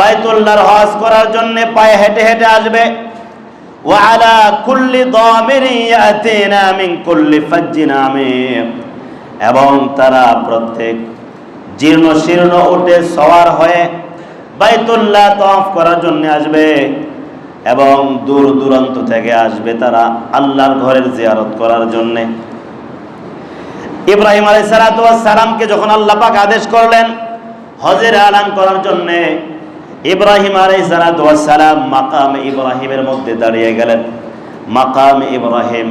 বাইতুল্লাহর হজ করার জন্য পায়ে হেঁটে হেঁটে আসবে। ওয়ালা কুল্লি দামিরিয়াতিনা মিন কুল্লি ফাজ্জিন এবং তারা প্রত্যেক জীর্ণ শীর্ণ উঠে সওয়ার হয়ে বাইতুল্লাহ তফ করার জন্য আসবে এবং দূর দূরান্ত থেকে আসবে তারা আল্লাহর ঘরের জিয়ারত করার জন্য। ইব্রাহিম আলাই সালাতামকে যখন আল্লাহ পাক আদেশ করলেন, হজের আলান করার জন্যে ইব্রাহিম আলাই সালাম মাকাম ইব্রাহিমের মধ্যে দাঁড়িয়ে গেলেন। মাকাম ইব্রাহিম,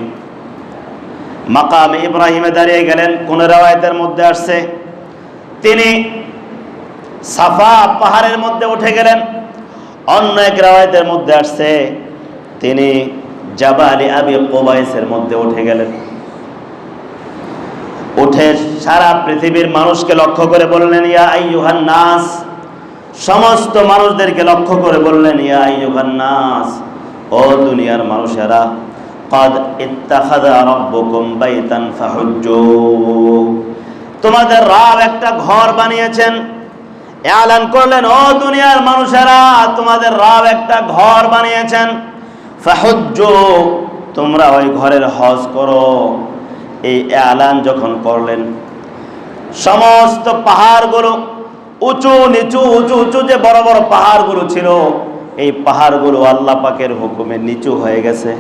মাকাম ইব্রাহিমে দাঁড়িয়ে গেলেন। কোন রেওয়ায়তের মধ্যে আসছে? তিনি সাফা পাহাড়ের মধ্যে উঠে গেলেন। অন্য এক রেওয়ায়তের মধ্যে আসছে। তিনি জাবালি আবি কোবাইসের মধ্যে উঠে গেলেন। উঠে সারা পৃথিবীর মানুষকে লক্ষ্য করে বললেন, ইয়া আইয়ুহান নাস সমস্ত মানুষদেরকে লক্ষ্য করে বললেন, ইয়া নাস, ও দুনিয়ার মানুষেরা, কদ ইত্তাখাদা রব্বুকুম বাইতান ফাহুজ্জু। তোমাদের রব একটা ঘর বানিয়েছেন। এলান করলেন, ও দুনিয়ার মানুষেরা, তোমাদের রব একটা ঘর বানিয়েছেন। ফাহুজ্জু, তোমরা ওই ঘরের হজ করো। এই এলান যখন করলেন, সমস্ত পাহাড়গুলো উঁচু নিচু, উঁচু উঁচু যে বড় বড় পাহাড়গুলো ছিল, এই পাহাড়গুলো আল্লাহ পাকের হুকুমে নিচু হয়ে গেছে।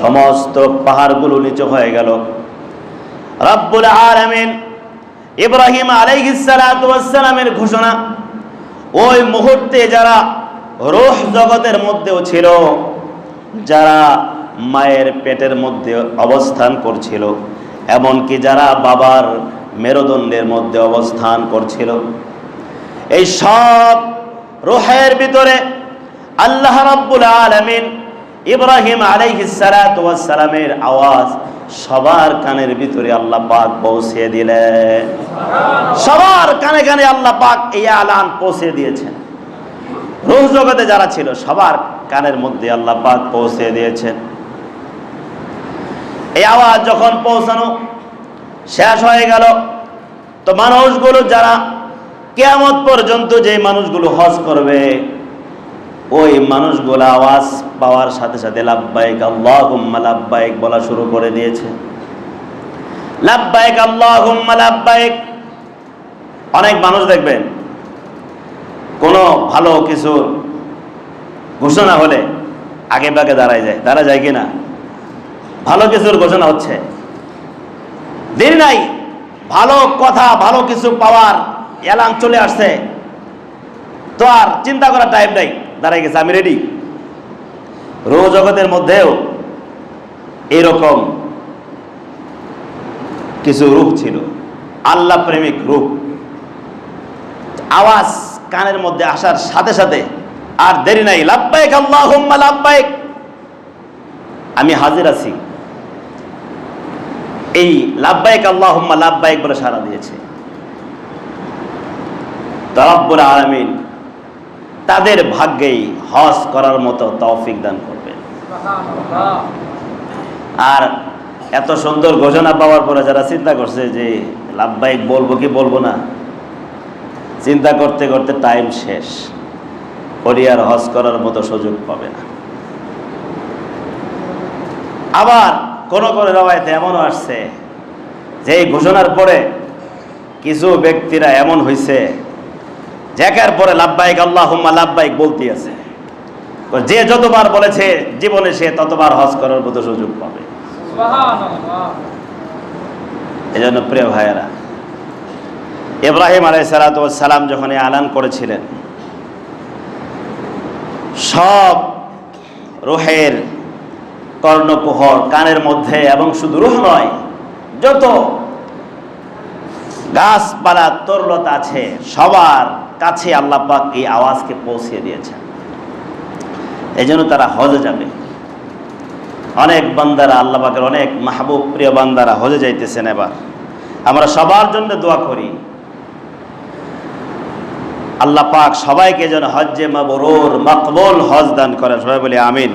সমস্ত পাহাড়গুলো নিচু হয়ে গেল। রব্বুল আলামিন ইব্রাহিম আলাইহিসসালামের ঘোষণা, ওই মুহূর্তে যারা রোহ জগতের মধ্যেও ছিল, যারা মায়ের পেটের মধ্যে অবস্থান করছিল, এমনকি যারা বাবার মেরুদণ্ডের মধ্যে অবস্থান করছিল। এই সব রোহের ভিতরে আল্লাহ রাব্বুল আলামিন ইব্রাহিম আলাইহিসসালামের আওয়াজ সবার কানের ভিতরে আল্লাহ পাক পৌঁছে দিলেন। সবার কানে কানে আল্লাহ পাক এই আলান পৌঁছে দিয়েছেন। রুহ জগতে যারা ছিল সবার কানের মধ্যে আল্লাহ পাক পৌঁছে দিয়েছেন। এই আওয়াজ যখন পৌঁছানো শেষ হয়ে গেল তো মানুষগুলো যারা কেয়ামত পর্যন্ত যে মানুষগুলো হজ করবে, ওই মানুষগুলো আওয়াজ পাওয়ার সাথে সাথে লাভবাইক আল্লাহুম্মা লাভবাইক বলা শুরু করে দিয়েছে। লাভবাইক আল্লাহুম্মা লাভবাইক অনেক মানুষ দেখবেন, কোনো ভালো কিছুর ঘোষণা হলে আগে বাগে দাঁড়ায় যায়। দাঁড়া যায় কি না ভালো কিছুর ঘোষণা হচ্ছে। দেরি নাই। ভালো কথা, ভালো কিছু পাওয়ার এলান চলে আসছে। তো আর চিন্তা করার টাইম নাই। দাঁড়াই গেছে, আমি রেডি রো জগতের মধ্যেও এরকম কিছু রূপ ছিল। আল্লাহ প্রেমিক রূপ। আওয়াজ কানের মধ্যে আসার সাথে সাথে আর দেরি নাই। লাভবাইক আল্লাহুম্মা লাভবাইক আমি হাজির আছি। এই লাভবাইক আল্লাহুম্মা লাভবাইক বলে সারা দিয়েছে। তাদের ভাগ্যেই হজ করার মতো তৌফিক দান করবে আর এত সুন্দর ঘোষণা পাওয়ার পরে যারা চিন্তা করছে যে লাভবাইক বলব কি বলব না, চিন্তা করতে করতে টাইম শেষ। ওরি আর হজ করার মতো সুযোগ পাবে না। আবার কোন কোন রবায়তে এমনও আসছে যে এই ঘোষণার পরে কিছু ব্যক্তিরা এমন হয়েছে জ্যাকার পরে লাভবাইক আল্লাহ লাভবাইক বলতে আছে। যে যতবার বলেছে জীবনে সে ততবার হজ করার মতো সুযোগ পাবে। এই জন্য প্রিয় ভাইয়েরা ইব্রাহিম আলাই সালাম যখন আলান করেছিলেন সব রোহের কর্ণকুহর কানের মধ্যে এবং শুধু রুহ নয়, যত গাছপালা, তরলতা আছে, সবার কাছে আল্লাহ পাক এই আওয়াজকে পৌঁছিয়ে দিয়েছেন। এই জন্য তারা হজে যাবে। অনেক বান্দারা, আল্লাহ পাকের অনেক মাহবুব প্রিয় বান্দারা হজে যাইতেছেন এবার। আমরা সবার জন্য দোয়া করি। আল্লাহ পাক সবাইকে যেন হজ্জে মাবরুর, মকবুল হজ দান করেন। সবাই বলি আমিন।